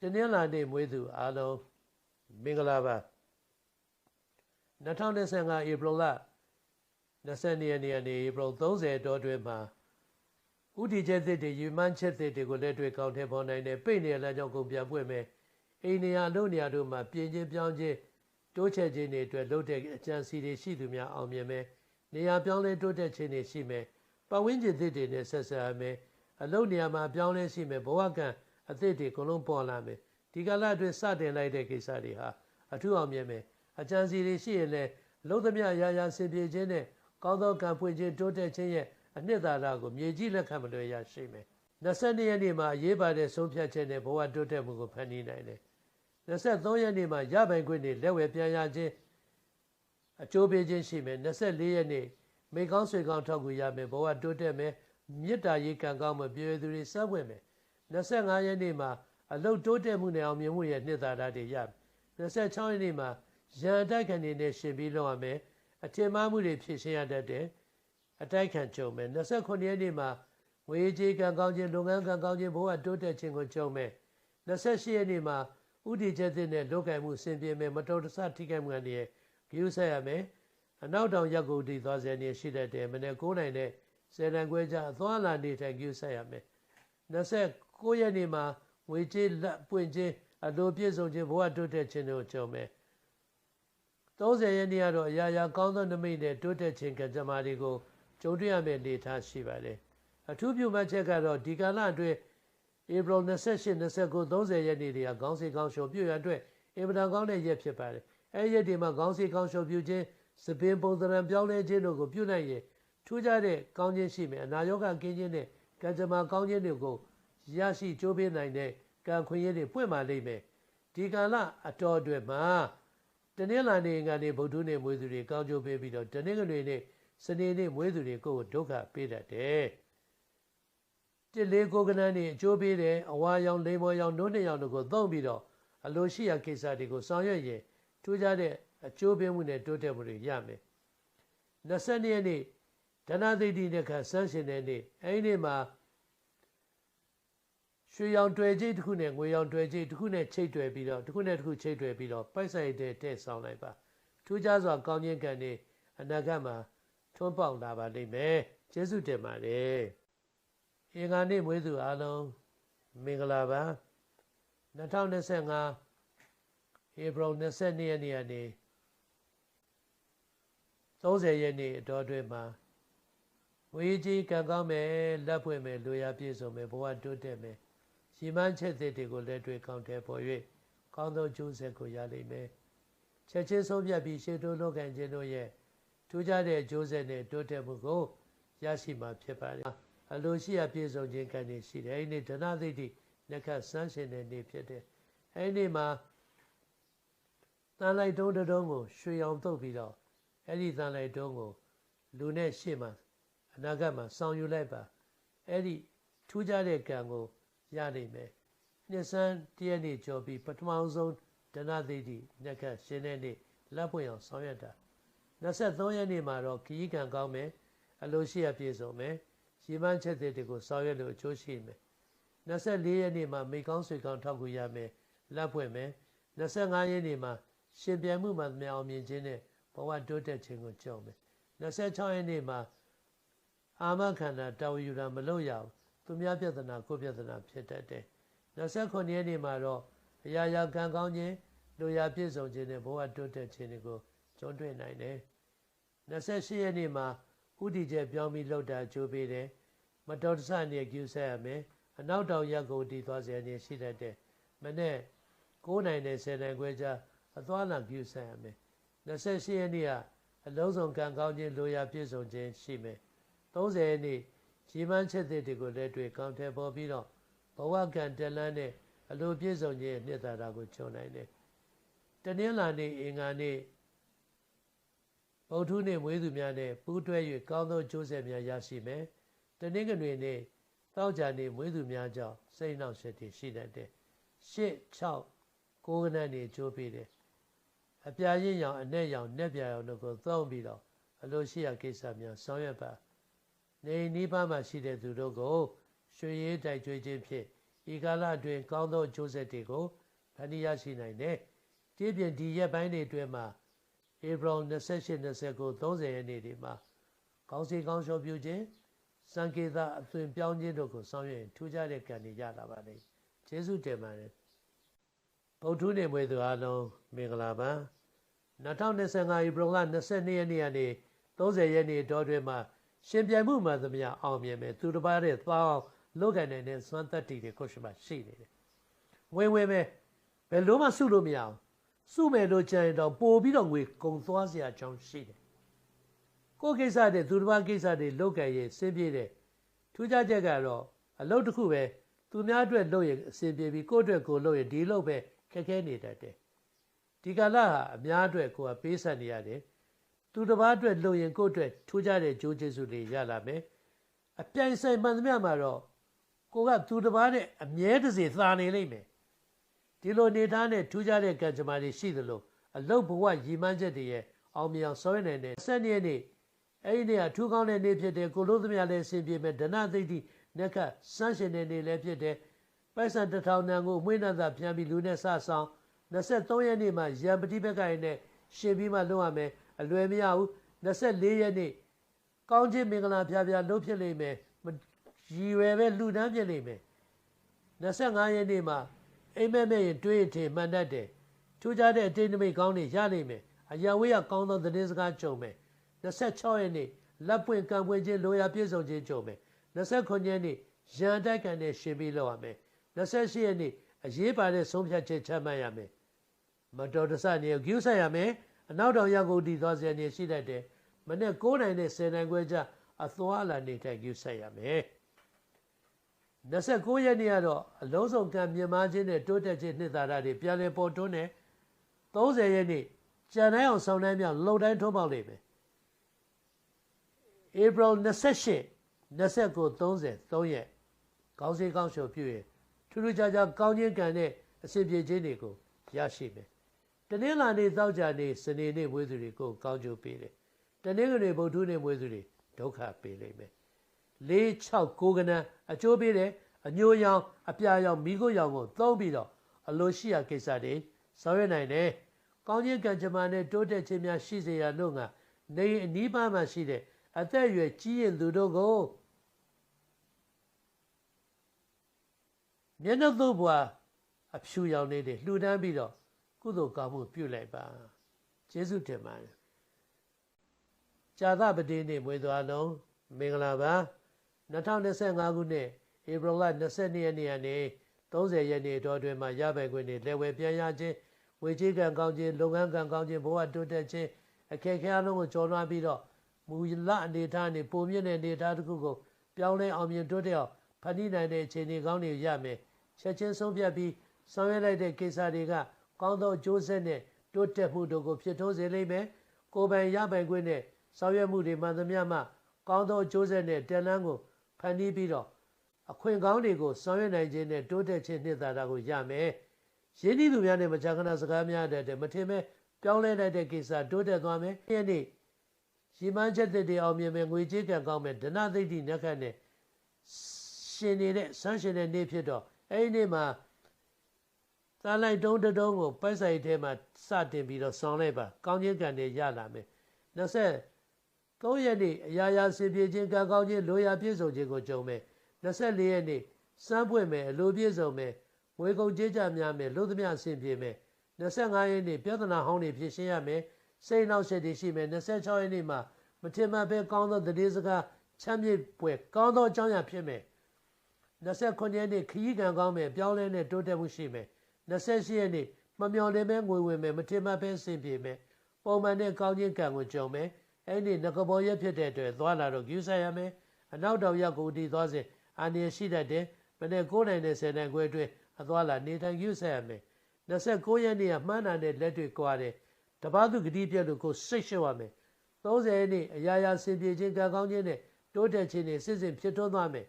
တနင်္လာနေ့မွေးသူအားလုံးမင်္ဂလာပါ2025ဧပြီလ22ရက်နေ့ကနေဧပြီ30တောတွင်မှာဥတီချက်သစ်တွေယူမှန်းချက်သစ်တွေကိုလက်တွေ့ကောင်းထည့်ပေါ်နိုင်တဲ့ပိတ်နေလမ်းကြောင်းကုန်ပြန်ပွင့်မယ်အိန္ဒိယလုံနေရာတို့မှာပြင်ချင်းပြောင်းချင်းတိုးချက်ခြင်းတွေအတွက်လုပ်တဲ့အကြံစီတွေရှိသူများအောင်မြင်မယ်နေရာပြောင်းလဲတိုးတက်ခြင်းတွေရှိမယ်ပတ်ဝန်းကျင်သစ်တွေနဲ့ဆက်ဆံရမယ်အလုပ်နေရာမှာပြောင်းလဲရှိမယ်ဘဝကံ အသစ်တွေအကုန်လုံးပေါ်လာမယ်ဒီကာလအတွင်းစတင်လိုက်တဲ့ကိစ္စတွေဟာအထူးအောင်မြင်မယ်အကြံစီတွေရှိရင်လည်းလုံးသမျှရာရာဆင်ပြေခြင်းနဲ့ကောင်းသောကံဖွင့်ခြင်းတိုးတက်ခြင်းရဲ့အနှစ်သာရကိုမြေကြီးလက်ခံမလွယ်ရရှိမယ်22ရက်နေ့မှာရေးပါတဲ့ဆုံးဖြတ်ချက်နဲ့ဘဝတိုးတက်မှုကိုဖန်တီးနိုင်တယ်23ရက်နေ့မှာရပိုင်ခွင့်တွေလက်ဝယ်ပြန်ရခြင်းအကျိုးပေးခြင်းရှိမယ်24ရက်နေ့မိကောင်းဆွေကောင်းထောက်ကူရမယ်ဘဝတိုးတက်မယ်မေတ္တာရေးကံကောင်းမယ်ပြေသူတွေစပ်ဝင်မယ် 25ရက်နေ့မှာအလုတ်တိုးတက်မှုနဲ့အောင်မြင်မှုရဲ့နှစ်သာရတွေရမယ်26ရက်နေ့မှာရန်တိုက်ခံနေနဲ့ရှင်ပြီးလောက်ရမယ်အထင်မှားမှုတွေဖြစ်ရှင်းရတတ်တယ်အတိုက်ခံကြုံမယ်29ရက်နေ့မှာငွေကြေးကံကောင်းခြင်းလုပ်ငန်းကံကောင်းခြင်းဘဝတိုးတက်ခြင်းကိုကြုံမယ်28ရက်နေ့မှာဥတီချက်သစ်နဲ့လုတ်ကင်မှုဆင်ပြေမယ်မတော်တဆထိခိုက်မှုတွေဂရုစိုက်ရမယ်အနောက်တောင်ရက်ကိုတီသွားစေနေရှိတတ်တယ်မနေ့9နိုင်နဲ့ဆယ်တန်ခွဲကြအသွားလာနေထိုင်ဂရုစိုက်ရမယ်29 ရက်နေ့မှာငွေကြေးလက်ပွင့်ခြင်းအလိုပြည့်စုံခြင်းဘဝတိုးတက်ခြင်းတို့ကြုံမယ်30ရက်နေ့ကတော့အရာရာကောင်းသောနမိတ်နဲ့တိုးတက်ခြင်းကကြမ္မာတွေကိုကြုံတွေ့ရမယ့်အနေအထားရှိပါတယ်အထူးပြုမှတ်ချက်ကတော့ဒီကာလအတွင်းဧပြီ28 29 30ရက်နေ့တွေကခေါင်းစီခေါင်းရှုံပြုရအတွက်အင်မတန်ကောင်းတဲ့ရက်ဖြစ်ပါတယ်အဲဒီရက်တွေမှာခေါင်းစီခေါင်းရှုံပြုခြင်းစပင်ပုံသဏ္ဍာန်ပြောင်းလဲခြင်းတို့ကိုပြုနိုင်ရင်ထူးခြားတဲ့ကောင်းခြင်းရှိမယ်အနာရောဂါကင်းခြင်းနဲ့ကံကြမ္မာကောင်းခြင်းတွေကို ရရှိကြိုးပေးနိုင်တဲ့ကံခွင့်ရည်တွေပွင့်ပါလိမ့်မယ်ဒီကာလအတော်အတွင်းမှာတနင်္လာနေ့ကနေဗုဒ္ဓနေ့မွေးသူတွေကောင်းကျိုးပေးပြီးတော့တနင်္ဂနွေနေ့စနေနေ့မွေးသူတွေကိုဒုက္ခပေးတတ်တယ်တစ်လေးကိုကနန်းနေအကျိုးပေးတယ်အဝါရောင်လိမ္မော်ရောင်နိုးနှစ်ရောင်တို့ကိုသုံးပြီးတော့အလိုရှိရာကိစ္စတွေကိုဆောင်ရွက်ရင်ထူးခြားတဲ့အကျိုးပေးမှုနဲ့တိုးတက်မှုတွေရမယ်22ရက်နေ့ဒနာသိတိနဲ့ခဆန်းရှင်တဲ့နေ့အဲဒီနေ့မှာ ရွှေရောင်တွေ့ကြိတ်တစ်ခုနဲ့ငွေရောင်တွေ့ကြိတ်တစ်ခုနဲ့ချိတ်တွယ်ပြီးတော့တစ်ခုနဲ့တစ်ခုချိတ်တွယ်ပြီးတော့ပိုက်ဆိုင်တဲ့တဲ့ဆောင်လိုက်ပါထူးခြားစွာကောင်းခြင်းကံတွေအနာဂတ်မှာထွန်းပေါက်လာပါလိမ့်မယ်ကျေးဇူးတင်ပါတယ်အင်္ဂါနေ့မွေးသူအားလုံးမင်္ဂလာပါ2025ဧပြီ22ရက်နေ့ကနေ30ရက်နေ့အတော်အတွင်းမှာဝေးကြီးကံကောင်းမယ်လက်ဖွင့်မယ်လူရပြည့်စုံမယ်ဘဝတိုးတက်မယ် ရီမန်းချက်သစ်တွေကိုလက်တွေ့ကောင်းတဲ့ပေါ်၍ကောင်းသောကျိုးဆက်ကိုရလိမ့်မယ်ချက်ချင်းဆုံးဖြတ်ပြီးရှေ့တိုးလုပ်ကံခြင်းတို့ရဲ့ထူးခြားတဲ့ကျိုးဆက်နဲ့တိုးတက်မှုကိုရရှိမှာဖြစ်ပါတယ်အလိုရှိအပြည့်စုံခြင်းကံနေရှိတယ်အဲ့ဒီဒနာသိတိလက်ခတ်ဆန်းရှင်တဲ့နေ့ဖြစ်တယ်အဲ့ဒီမှာတန်လိုက်တုံးတုံးကိုရွှေအောင်တုပ်ပြီးတော့အဲ့ဒီတန်လိုက်တုံးကိုလူနဲ့ရှေ့မှာအနာဂတ်မှာဆောင်ယူလိုက်ပါအဲ့ဒီထူးခြားတဲ့ကံကို ရနိုင်မယ်နှစ်ဆန်းတရက်နေ့ကျော်ပြီးပထမဆုံးဒနသိတိနက္ခရှင်တဲ့နေ့လက်ပွင့်အောင်ဆောင်ရွက်တာ23ရက်နေ့မှာတော့ခီးကံကောင်းမယ်အလိုရှိအပြည့်စုံမယ်ရီမန်းချက်တွေကိုဆောင်ရွက်လို့အကျိုးရှိမယ်24ရက်နေ့မှာမိကောင်းဆွေကောင်းထောက်ကူရမယ်လက်ပွင့်မယ်25ရက်နေ့မှာရှင်ပြန်မှုမှမြောင်မြင်ခြင်းနဲ့ဘဝတိုးတက်ခြင်းကိုကြုံမယ်26ရက်နေ့မှာအာမခန္ဓာတာဝယူတာမလုပ်ရဘူး သူများပြဿနာကိုပြဿနာဖြစ်တတ်တယ်29ရက်နေ့မှာတော့အရာရာကံကောင်းခြင်းလူရာပြည့်စုံခြင်းနဲ့ဘဝတိုးတက်ခြင်းတွေကိုကြုံတွေ့နိုင်တယ်28ရက်နေ့မှာဥတီချက်ပြောင်းပြီးလှုပ်တာကြိုးပေးတယ်မတော်တဆနေကျူးဆက်ရမယ်အနောက်တောင်ရက်ကိုတီသွားစေနေရှိတတ်တယ်မနေ့9နိုင်နဲ့10နိုင်ခွဲကြားအသွားလာကျူးဆက်ရမယ်28ရက်နေ့ကအလုံးစုံကံကောင်းခြင်းလူရာပြည့်စုံခြင်းရှိမယ်30ရက်နေ့ ရီမန်းချက်တွေကိုလက်တွေ့ကောင်းထဲပေါ်ပြီးတော့ဘဝကံတလန်းနဲ့အလိုပြည့်စုံခြင်းနှစ်သာရကိုခြုံနိုင်တယ်။တနင်္လာနေ့အင်္ဂါနေ့ဗုဒ္ဓနေ့မွေးသူများနဲ့ပူးတွဲ၍ကောင်းသောကျိုးဆက်များရရှိမယ်။တနင်္ဂနွေနေ့တောက်ကြနေ့မွေးသူများကြောင့်စိတ်နှောက်ယှက်တွေရှိတတ်တယ်။ရှစ်6ကိုးကနန်းနေကျိုးပေးတယ်။အပြာရင်းရောင်အနဲ့ရောင်နဲ့ပြာရောင်တို့ကိုသုံးပြီးတော့အလိုရှိရာကိစ္စများဆောင်ရွက်ပါ။ နေနိဗ္ဗာန်မှာရှိတဲ့သူတို့ကိုရွှေရည်တိုက်ကြွေးခြင်းဖြင့်ဤကာလအတွင်းကောင်းသောအကျိုးဆက်တွေကိုဖန်တီးရရှိနိုင်တယ်။ဒီပြင်ဒီရက်ပိုင်းတွေအတွင်းမှာဧပြီ28 29 30ရက်နေ့တွေမှာကောင်းစီကောင်းလျှော်ပြုခြင်းစံကေတအသွင်ပြောင်းခြင်းတို့ကိုဆောင်ရွက်ရင်ထူးခြားတဲ့ကံတွေရလာပါလိမ့်။ကျေးဇူးတင်ပါတယ်။ဗုဒ္ဓနေမွေသူအားလုံးမင်္ဂလာပါ2025ဧပြီလ22ရက်နေ့ကနေ30ရက်နေ့တောတွင်မှာ ရှင်ပြိုင်မှုမှသမျှအောင်မြင်မယ်သူတစ်ပါးတဲ့သွားအောင်လုပ်ကိုင်နိုင်တဲ့စွမ်းသက်တည်တွေကိုရှိမှရှိနေတယ်။ဝင်ဝင်ပဲဘယ်လို့မှစုလို့မရအောင်စုမယ်လို့ကြံရင်တော့ပို့ပြီးတော့ငွေကုန်သွားစရာအကြောင်းရှိတယ်။ကိုယ်ကိစ္စတဲ့သူတစ်ပါးကိစ္စတွေလုပ်ကိုင်ရင်စင်ပြေတယ်။ထူးခြားချက်ကတော့အလုပ်တစ်ခုပဲသူများအတွက်လုပ်ရင်အဆင်ပြေပြီးကိုယ့်အတွက်ကိုလုပ်ရင်ဒီလုပ်ပဲခက်ခဲနေတတ်တယ်။ဒီကာလဟာအများအတွက်ကိုယ်ကပေးဆက်နေရတယ်။ သူတစ်ပါးအတွက်လုပ်ရင်ကိုယ့်အတွက်ထူးခြားတဲ့ကြိုးကျေးဇူးတွေရလာမယ်။အပြိုင်ဆိုင်မှန်သမျှမှာတော့ကိုကသူတစ်ပါးနဲ့အမြဲတစေသာနေလိမ့်မယ်ဒီလိုနေသားနဲ့ထူးခြားတဲ့ကံကြမ္မာတွေရှိသလိုအလုတ်ဘဝရည်မှန်းချက်တွေရဲ့အောင်မြင်အောင်ဆောင်ရွက်နိုင်တဲ့ဆက်နေ့နေ့အဲ့ဒီနေ့အထူးကောင်းတဲ့နေ့ဖြစ်တဲ့ကိုလို့သမျှလည်းအစဉ်ပြေမဲ့ဒနသိတိနက္ခစမ်းရှင်တဲ့နေ့လည်းဖြစ်တဲ့ပိုက်ဆံတစ်ထောင်နံကိုမွေးနှံသာပြန်ပြီးလူနဲ့စဆောင်23ရက်နေ့မှာရံပတိဘက်ကရင်နဲ့ရှင်ပြီးမှလုပ်ရမယ် အလွယ်မရဘူး24ရက်နေ့ကောင်းခြင်းမင်္ဂလာဖျားဖျားလုပ်ဖြစ်လိမ့်မယ်ရည်ရွယ်ပဲလူတန်းဖြစ်နေမယ်25ရက်နေ့မှာအိမ်မက်မဲ့ရင်တွေးထင်မှန်တတ်တယ်ထူးခြားတဲ့အတိတ်နမိတ်ကောင်းတွေရနိုင်မယ်အရာဝေးရကောင်းသောသတင်းစကားကြုံမယ်26ရက်နေ့လက်ပွင့်ကံပွင့်ခြင်းလိုရာပြည့်စုံခြင်းကြုံမယ်29ရက်နေ့ရန်တိုက်ကန်နဲ့ရှင်ပြီးလောက်ရမယ်28ရက်နေ့အရေးပါတဲ့ဆုံးဖြတ်ချက်ချမှတ်ရမယ်မတော်တဆနေကိုယူဆက်ရမယ် အနောက်တောင်ရောက်ကိုတည်သွားစရာနေရှိတတ်တယ်မနေ့9နိုင်နဲ့10နိုင်ခွဲကြအသွားလာနေထိုင်ယူဆက်ရမယ်29ရက်နေ့ကတော့အလုံးစုံကံမြင်မာခြင်းနဲ့တိုးတက်ခြင်းနှစ်သာရတွေပြန်လည်ပေါ်ထွန်းတယ်30ရက်နေ့ကြံတိုင်းအောင်ဆောင်တိုင်းမြောက်လုံတိုင်းထုံးပေါက်လိမ့်မယ် April 28 29 30 3ရက်ကောင်းစေးကောင်းရှုပ်ပြည့်ထူးထူးခြားခြားကောင်းခြင်းကံနဲ့အစဉ်ပြေခြင်းတွေကိုရရှိမယ် တနင်္လာနေ့သောကြာနေ့စနေနေ့မွေးသူတွေကိုကောင်းကျိုးပေးတယ်တနင်္ဂနွေဗုဒ္ဓနေ့မွေးသူတွေဒုက္ခပေးလိမ့်မယ်၄6 9ကနန်းအကျိုးပေးတယ်အညိုရောင်အပြာရောင်မိခိုးရောင်ကိုသုံးပြီးတော့အလိုရှိရာကိစ္စတွေဆောင်ရွက်နိုင်တယ်။ကောင်းခြင်းကံကြမ္မာနဲ့တိုးတက်ခြင်းများရှိစေရလို့ငါနေအနီးပါးမှာရှိတဲ့အသက်အရွယ်ကြီးရင်သူတို့ကိုမျက်နှာသို့ဘွာအဖြူရောင်လေးတွေလှူဒန်းပြီးတော့ ကုသိုလ်ကောင်းမှုပြုလိုက်ပါကျေးဇူးတင်ပါတယ်။ဇာသပတိနေ့မွေးသွားလုံးမင်္ဂလာပါ2025ခုနှစ်ဧပြီလ22ရက်နေ့ကနေ30ရက်နေ့တော်တွင်မှရပိုင်ခွင့်တွေလက်ဝဲပြန်ရခြင်းဝေကြီးကံကောင်းခြင်းလုပ်ငန်းကံကောင်းခြင်းဘဝတိုးတက်ခြင်းအခက်အခဲအလုံးကိုကျော်လွှားပြီးတော့မူလအနေထားနဲ့ပုံမြင့်တဲ့အနေထားတစ်ခုကိုပြောင်းလဲအောင်မြင်တိုးတက်အောင်ဖန်တီးနိုင်တဲ့အခြေအနေကောင်းတွေရမယ်ချက်ချင်းဆုံးဖြတ်ပြီးဆောင်ရွက်လိုက်တဲ့ကိစ္စတွေက ကောင်းသောအကျိုးဆက်နဲ့တိုးတက်မှုတို့ကိုဖြစ်ထွန်းစေလိမ့်မယ်ကိုယ်ပိုင်ရပိုင်ခွင့်နဲ့ဆောင်ရွက်မှုတွေမှန်သမျှမှကောင်းသောအကျိုးဆက်နဲ့တန်လန်းကိုဖန်တီးပြီးတော့အခွင့်ကောင်းတွေကိုဆောင်ရွက်နိုင်ခြင်းနဲ့တိုးတက်ခြင်းနှစ်သာရကိုရမယ်။ရင်းနှီးသူများနဲ့မကြာခဏစကားများတဲ့မထင်မဲ့ပြောင်းလဲလိုက်တဲ့ကိစ္စတိုးတက်သွားမယ်။ယနေ့ရီမန်းချက်တဲ့အောင်မြင်မယ်ငွေကြေးကံကောင်းမယ်ဒနာသိတိနက်ခတ်နဲ့ရှင်နေတဲ့ဆန်းရှင်တဲ့နေ့ဖြစ်တော့အဲ့ဒီနေ့မှာ သာလိုက်တုံးတုံးကိုပိုက်ဆိုင်ထဲမှာစတင်ပြီးတော့ဆောင်းလိုက်ပါကောင်းခြင်းကံတွေရလာမယ်။20 3ရက်နေ့အရာရာစင်ပြေခြင်းကံကောင်းခြင်းလိုရာပြည့်စုံခြင်းကိုကြုံမယ်။24ရက်နေ့စမ်းပွင့်မယ်အလိုပြည့်စုံမယ်ငွေကုန်ကြေးကြများမယ်လို့သမျှအဆင်ပြေမယ်25ရက်နေ့ပြဿနာဟောင်းတွေဖြေရှင်းရမယ်စိတ်နောက်ဆက်တွေရှိမယ်26ရက်နေ့မှာမထင်မှတ်ပဲကောင်းသောတည်စကားချမ်းမြေ့ပွဲကောင်းသောအကြောင်းအရာဖြစ်မယ်29ရက်နေ့ခရီးကံကောင်းမယ်ပြောင်းလဲနဲ့တိုးတက်မှုရှိမယ် 28ရက်နေ့မမျော်လင့်ပဲငွေဝင်မယ်မထင်မှတ်ပဲအဆင်ပြေမယ်ပုံမှန်နဲ့ကောင်းခြင်းကံကိုကြုံမယ်အဲ့ဒီငကဘောရက်ဖြစ်တဲ့အတွက်သွားလာတော့ယူဆရမယ်အနောက်တောင်ရောက်ကိုတည်သွားစဉ်အန္တရာယ်ရှိတတ်တယ်မနေ့9နိုင်နဲ့10နိုင်ခွဲအတွင်းအသွားလာနေထိုင်ယူဆက်ရမယ်29ရက်နေ့ကမှန်းတာနဲ့လက်တွေကွာတယ်တပားသူဂတိပြက်လို့ကိုစိတ်ရှုပ်ရမယ်30ရက်နေ့အရာရာဆင်ပြေခြင်းကံကောင်းခြင်းနဲ့တိုးတက်ခြင်းနဲ့စစ်စစ်ဖြစ်ထွန်းသွားမယ်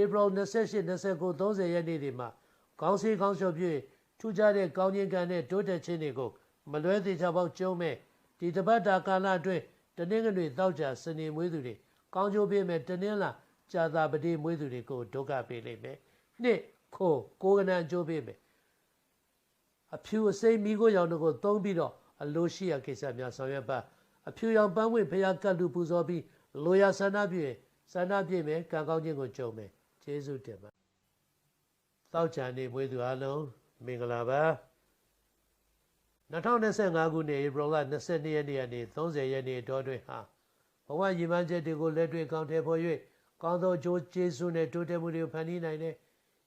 ဧပြီ28 29 30ရက်နေ့တွေမှာခေါင်းစည်းခေါင်းလျှော်ပြည့် ထူးခြားတဲ့ကောင်းခြင်းကံနဲ့တိုးတက်ခြင်းတွေကိုမလွဲသေးချောက်ပေါက်ကျုံးမဲ့ဒီတပတ်တာကာလအတွင်းတနင်္ဂနွေတောက်ကြစနေမွေးသူတွေကောင်းကျိုးပေးမဲ့တနင်္လာကြာသာပတိမွေးသူတွေကိုဒုက္ခပေးလိမ့်မယ်။နှစ်ခိုးကိုယ်ကနန်အကျိုးပေးမယ်အဖြူအစိမ်းမိကိုရောင်တို့ကိုသုံးပြီးတော့အလိုရှိရာကိစ္စများဆောင်ရွက်ပါအဖြူရောင်ပန်းဝင်ဖျားကတ်လူပူဇော်ပြီးလိုရာဆန္ဒပြည့်ဆန္ဒပြည့်မယ်ကံကောင်းခြင်းကိုကြုံမယ်ကျေးဇူးတင်ပါတောက်ချန်နေမွေးသူအလုံး မင်္ဂလာပါ2025ခုနှစ်ဧပြီလ22ရက်နေ့ကနေ30ရက်နေ့တောတွင်ဟာဘဝရည်မှန်းချက်တွေကိုလက်တွေ့ကောင်းထည်ဖော်၍ကောင်းသောကြိုးကျေးဇူးနဲ့တိုးတက်မှုတွေကိုဖန်တီးနိုင်တဲ့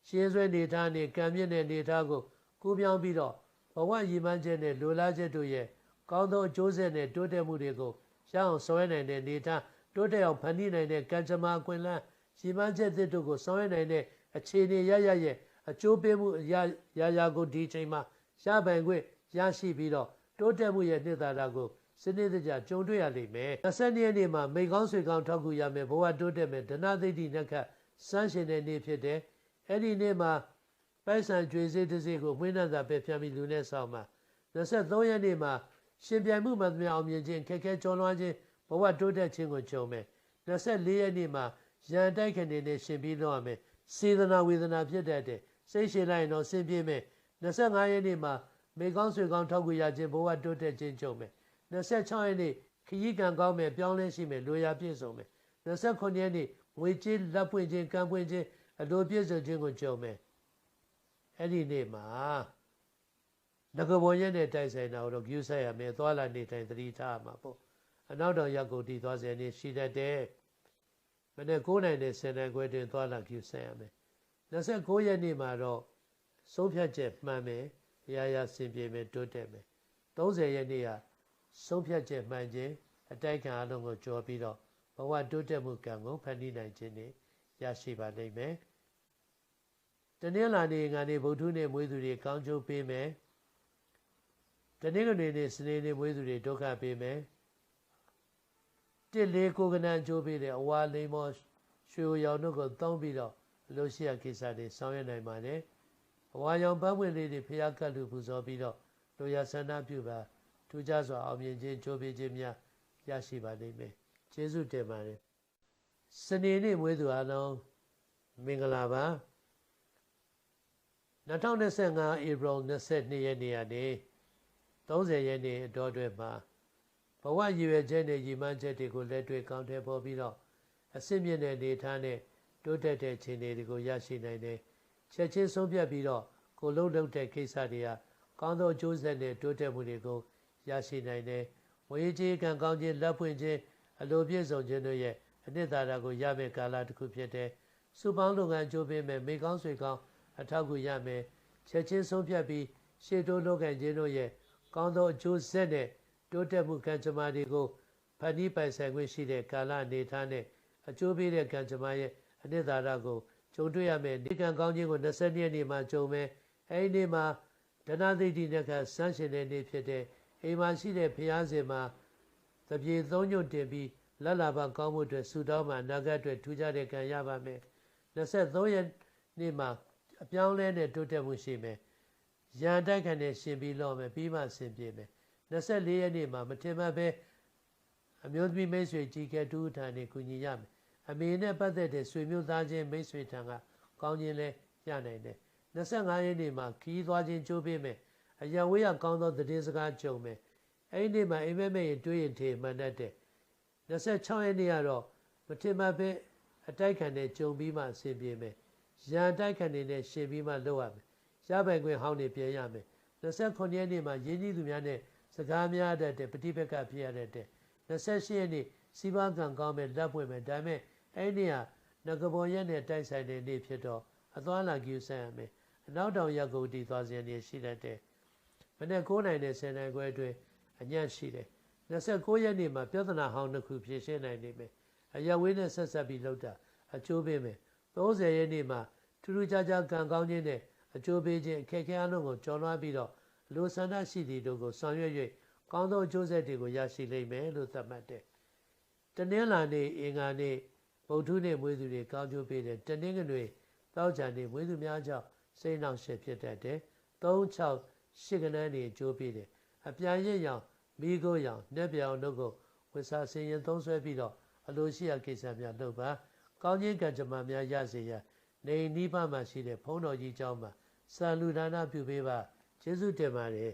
ရှင်းဆွဲနေထားနေကံမြင့်တဲ့နေထားကိုကူးပြောင်းပြီးတော့ဘဝရည်မှန်းချက်နဲ့လိုလားချက်တို့ရဲ့ကောင်းသောအကျိုးဆက်နဲ့တိုးတက်မှုတွေကိုရအောင်ဆောင်ရွက်နိုင်တဲ့နေထားတိုးတက်အောင်ဖန်တီးနိုင်တဲ့ကံကြမ္မာအခွင့်အလမ်းရည်မှန်းချက်သစ်တို့ကိုဆောင်ရွက်နိုင်တဲ့အခြေအနေရရရဲ့ အကျိုးပေးမှုရရရကိုဒီချိန်မှာရပိုင်ခွင့်ရရှိပြီးတော့တိုးတက်မှုရဲ့နှစ်သာရကိုစနစ်တကျကြုံတွေ့ရလိမ့်မယ်20ရက်နေ့မှာမိကောင်းဆွေကောင်းထောက်ကူရမယ်ဘဝတိုးတက်မယ်ဒနာသိတိနက္ခစမ်းရှင်တဲ့နေ့ဖြစ်တယ်အဲ့ဒီနေ့မှာပိုက်ဆံကြွေစေးတစ်စေးကိုမွေးနှံသာပဲဖြန့်ပြီးလူနဲ့ဆောင်မှာ23ရက်နေ့မှာရှင်ပြိုင်မှုမှသမျှအောင်မြင်ခြင်းခက်ခဲကျော်လွှားခြင်းဘဝတိုးတက်ခြင်းကိုကြုံမယ်24ရက်နေ့မှာရန်တိုက်ခဏနေနဲ့ရှင်ပြီးတော့ရမယ်စေတနာဝေဒနာဖြစ်တတ်တယ် စိတ်ရှည်လိုက်ရင်တော့ဆင်းပြေးမယ်25ရက်နေ့မှာမေကောင်းဆွေကောင်းထောက်ကူရခြင်းဘဝတိုးတက်ခြင်းကြုံမယ်26ရက်နေ့ခရီးကံကောင်းမယ်ပြောင်းလဲရှိမယ်လိုရာပြည့်စုံမယ်29ရက်နေ့ငွေကြေးလက်ပွင့်ခြင်းကံပွင့်ခြင်းအလိုပြည့်စုံခြင်းကိုကြုံမယ်အဲ့ဒီနေ့မှာငကဘောရက်နဲ့တိုက်ဆိုင်တာတော့ view ဆက်ရမယ်သွားလာနေတိုင်းသတိထားမှာပေါ့အနောက်တောင်ရက်ကိုတည်သွားစေနေရှိတတ်တယ်မနေ့9နိုင်နဲ့10နိုင်ခွဲတွင်သွားလာ view ဆက်ရမယ် 29ရက်နေ့မှာတော့ဆုံးဖြတ်ချက်မှန်မယ်အရာရာစင်ပြေမယ်တိုးတက်မယ်30ရက်နေ့ကဆုံးဖြတ်ချက်မှန်ခြင်းအတိုက်ခံအလုံးကိုကြော်ပြီးတော့ဘဝတိုးတက်မှုကံကိုဖန်တီးနိုင်ခြင်းနဲ့ရရှိပါလိမ့်မယ်တနင်္လာနေ့ငါနေ့ဗုဒ္ဓနေ့မွေးသူတွေကောင်းကျိုးပေးမယ်တနင်္ဂနွေနေ့စနေနေ့မွေးသူတွေဒုက္ခပေးမယ်တစ်လေးကိုကနန်ကျိုးပေးတဲ့အဝါလိမ္မောရွှေရောင်တို့ကိုသုံးပြီးတော့ အလို့ရှိရကိစ္စတွေဆောင်ရွက်နိုင်ပါတယ်အဝါရောင်ပန်းဝင်လေးတွေဖျားကတ်လူပူဇော်ပြီးတော့လူရဆန္ဒပြုပါထူးခြားစွာအောင်မြင်ခြင်းကြိုးပေးခြင်းများရရှိပါလိမ့်မယ်ကျေးဇူးတင်ပါတယ်စနေနေ့မွေးသူအလုံးမင်္ဂလာပါ2025ဧပြီ22ရက်နေ့ကနေ30ရက်နေ့အတော်တွင်မှာဘဝရည်ရွယ်ချက်နဲ့ရည်မှန်းချက်တွေကိုလက်တွေ့ကောင်းထည့်ပေါ်ပြီးတော့အစစ်မြင့်တဲ့နေထားနဲ့ တိုးတက်တဲ့ခြေအနေတွေကိုရရှိနိုင်တယ်ချက်ချင်းဆုံးဖြတ်ပြီးတော့ကိုလုံးလုံးတဲ့ကိစ္စတွေကကောင်းသောအကျိုးဆက်နဲ့တိုးတက်မှုတွေကိုရရှိနိုင်တယ်ဝေကြီးကံကောင်းခြင်းလက်ဖွင့်ခြင်းအလိုပြည့်စုံခြင်းတို့ရဲ့အနှစ်သာရကိုရမယ့်ကာလတစ်ခုဖြစ်တယ်စုပေါင်းလုပ်ငန်းကြိုးပေးမယ်မိကောင်းဆွေကောင်းအထောက်အကူရမယ်ချက်ချင်းဆုံးဖြတ်ပြီးရှေ့တိုးလုပ်ငန်းခြင်းတို့ရဲ့ကောင်းသောအကျိုးဆက်နဲ့တိုးတက်မှုကံကြမ္မာတွေကိုဖန်တီးပိုင်ဆိုင်ခွင့်ရှိတဲ့ကာလအနေထားနဲ့အကျိုးပေးတဲ့ကံကြမ္မာရဲ့ အနှစ်သာရကိုကြုံတွေ့ရမယ်ဒီကံကောင်းခြင်းကို20ရက်နေ့မှာကြုံမယ်အဲဒီနေ့မှာဒနာသိတိနဲ့ကဆန်းရှင်တဲ့နေ့ဖြစ်တဲ့အိမ်မှာရှိတဲ့ဘုရားရှင်မှာတပြေသုံးညွတ်တင်ပြီးလက်လာပါကောင်းမှုအတွက်ဆုတောင်းမှာအနာဂတ်အတွက်ထူးခြားတဲ့ကံရပါမယ်23ရက်နေ့မှာအပြောင်းလဲနဲ့တိုးတက်မှုရှိမယ်ရန်တိုက်ခံနဲ့ရှင်ပြီးလောမယ်ပြီးမှဆင်ပြေမယ်24ရက်နေ့မှာမထင်မှတ်ပဲအမျိုးသမီးမိတ်ဆွေကြီးကဲတူထံနေကူညီရမယ် အမေနဲ့ပတ်သက်တဲ့ဆွေမျိုးသားချင်းမိတ်ဆွေထံကကောင်းခြင်းလဲရနိုင်တယ်25ရက်နေ့မှာခီးသွားခြင်းကြိုးပေးမယ်အရဝေးရကောင်းသောသတင်းစကားကြုံမယ်အဲ့ဒီနေ့မှာအိမ်မက်မဲ့ရင်တွေးရင်ထေမှန်တတ်တယ်26ရက်နေ့ကတော့မထင်မှတ်ပဲအတိုက်ခံနဲ့ကြုံပြီးမှအဆင်ပြေမယ်ရန်တိုက်ခံနေနဲ့ရှင်ပြီးမှလုပ်ရမယ်ရပိုင်ခွင့်ဟောင်းနေပြန်ရမယ်29ရက်နေ့မှာရင်းနှီးသူများနဲ့စကားများတတ်တဲ့ပฏิပက္ခဖြစ်ရတဲ့28ရက်နေ့စီးပွားကံကောင်းမဲ့လက်ပွင့်မဲ့ဒါပေမဲ့ အဲ့ဒီဟာငကဘောရက်နဲ့တိုက်ဆိုင်တဲ့နေ့ဖြစ်တော့အသွားလာကြည့်ဆိုင်ရမယ်အနောက်တောင်ရက်ကိုတီသွားစဉ်နေရှိတတ်တဲ့မနေ့9နိုင်နဲ့10နိုင်ခွဲအတွင်းအညံ့ရှိတယ်29ရက်နေ့မှာပြဿနာဟောင်းတစ်ခုဖြေရှင်းနိုင်နေမယ်အရဝေးနဲ့ဆက်ဆက်ပြီးလောက်တာအကျိုးပေးမယ်30ရက်နေ့မှာထူးထူးခြားခြားကံကောင်းခြင်းနဲ့အကျိုးပေးခြင်းအခက်အခဲအလုံးကိုကျော်လွှားပြီးတော့လူဆန္ဒရှိသည့်တို့ကိုဆောင်ရွက်၍ကောင်းသောအကျိုးဆက်တွေကိုရရှိလိမ့်မယ်လို့သတ်မှတ်တယ်။တနင်္လာနေ့အင်္ဂါနေ့ ဗုဒ္ဓနေ့မွေးသူတွေကောင်းကျိုးပေးတယ်။တနင်္ဂနွေတောက်ချန်နေ့မွေးသူများကြောင့်စိတ်နှောင့်ယှက်ဖြစ်တတ်တယ်။3 6ရှစ်ကနန်းနေအကျိုးပေးတယ်။အပြန်ရစ်ရောင်မိကိုရောင်နှက်ပြောင်တို့ကိုဝဆာစင်ရင်သုံးဆွဲပြီးတော့အလိုရှိရာကိစ္စများလုပ်ပါ။ကောင်းခြင်းကံကြမ္မာများရစေရန်နေနီးပါးမှာရှိတဲ့ဘုန်းတော်ကြီးကျောင်းမှာစာလူဒါနပြုပေးပါကျေးဇူးတင်ပါတယ်